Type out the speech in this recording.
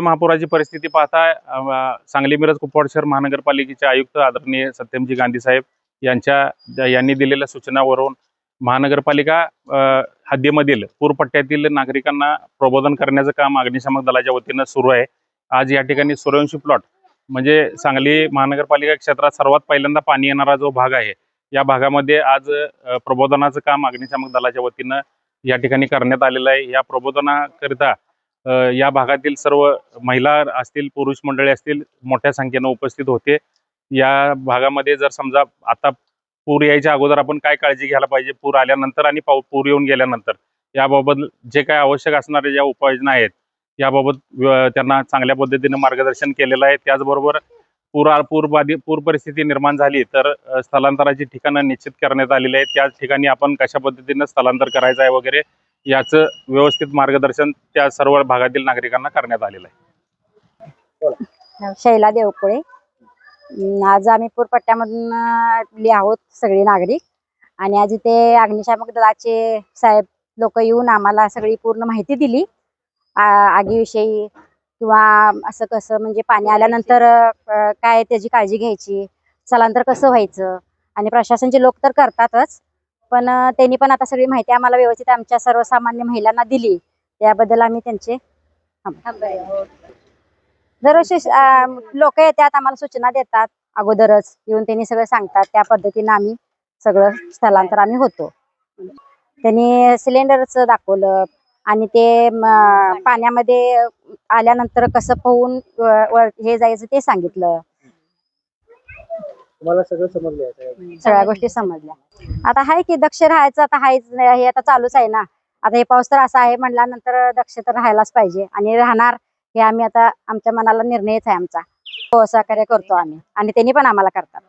महापुराची परिस्थिती पाहता सांगली मिरज कुपवाड शहर महानगरपालिकेचे आयुक्त आदरणीय सत्यमजी गांधी साहेब यांच्या यांनी दिलेल्या सूचनावरून महानगरपालिका हद्दीमधील पूरपट्ट्यातील नागरिकांना प्रबोधन करण्याचं काम अग्निशामक दलाच्या वतीनं सुरू आहे. आज या ठिकाणी सूर्यवंशी प्लॉट म्हणजे सांगली महानगरपालिका क्षेत्रात सर्वात पहिल्यांदा पाणी येणारा जो भाग आहे या भागामध्ये आज प्रबोधनाचं काम अग्निशामक दलाच्या वतीनं या ठिकाणी करण्यात आलेलं आहे. या प्रबोधनाकरिता या भागातील सर्व महिला असतील पुरुष मंडळी असतील मोठ्या संख्येनं उपस्थित होते. या भागामध्ये जर समजा आता पूर यायच्या अगोदर आपण काय काळजी घ्यायला पाहिजे? पूर आल्यानंतर आणि पाऊ पूर येऊन गेल्यानंतर. याबाबत जे काय आवश्यक असणाऱ्या ज्या उपाययोजना आहेत याबाबत त्यांना चांगल्या पद्धतीने मार्गदर्शन केलेलं आहे. त्याचबरोबर पूर पूर पूर परिस्थिती निर्माण झाली तर स्थलांतराची ठिकाणं निश्चित करण्यात आलेली आहेत. त्याच ठिकाणी आपण कशा पद्धतीनं स्थलांतर करायचं आहे वगैरे याचं व्यवस्थित मार्गदर्शन त्या सर्व भागातील नागरिकांना करण्यात आलेलं आहे. शैला देवकुळे. आज आम्ही पूरपट्ट्यामधून आहोत सगळे नागरिक. आणि आज इथे अग्निशामक दलाचे साहेब लोक येऊन आम्हाला सगळी पूर्ण माहिती दिली. आगीविषयी किंवा असं कसं म्हणजे पाणी आल्यानंतर काय त्याची काळजी घ्यायची स्थलांतर कसं व्हायचं आणि प्रशासनचे लोक तर करतातच पण त्यांनी पण आता सगळी माहिती आम्हाला व्यवस्थित आमच्या सर्वसामान्य महिलांना दिली. त्याबद्दल आम्ही त्यांचे दरवर्षी लोक येतात आम्हाला सूचना देतात. अगोदरच येऊन त्यांनी सगळं सांगतात. त्या पद्धतीनं आम्ही सगळं स्थलांतर आम्ही होतो. त्यांनी सिलेंडरच दाखवलं आणि ते पाण्यामध्ये आल्यानंतर कसं पोहून हे जायचं ते सांगितलं. तुम्हाला सगळं समजलं आता सगळ्या गोष्टी. समजल्या. आता आहे की दक्ष राहायचं आता हायच हे आता चालूच आहे ना. आता हे पाऊस तर असा आहे म्हणल्यानंतर दक्ष तर राहायलाच पाहिजे. आणि राहणार हे आम्ही आता आमच्या मनाला निर्णयच आहे आमचा. हो सहकार्य करतो आम्ही. आणि त्यांनी पण आम्हाला करतात.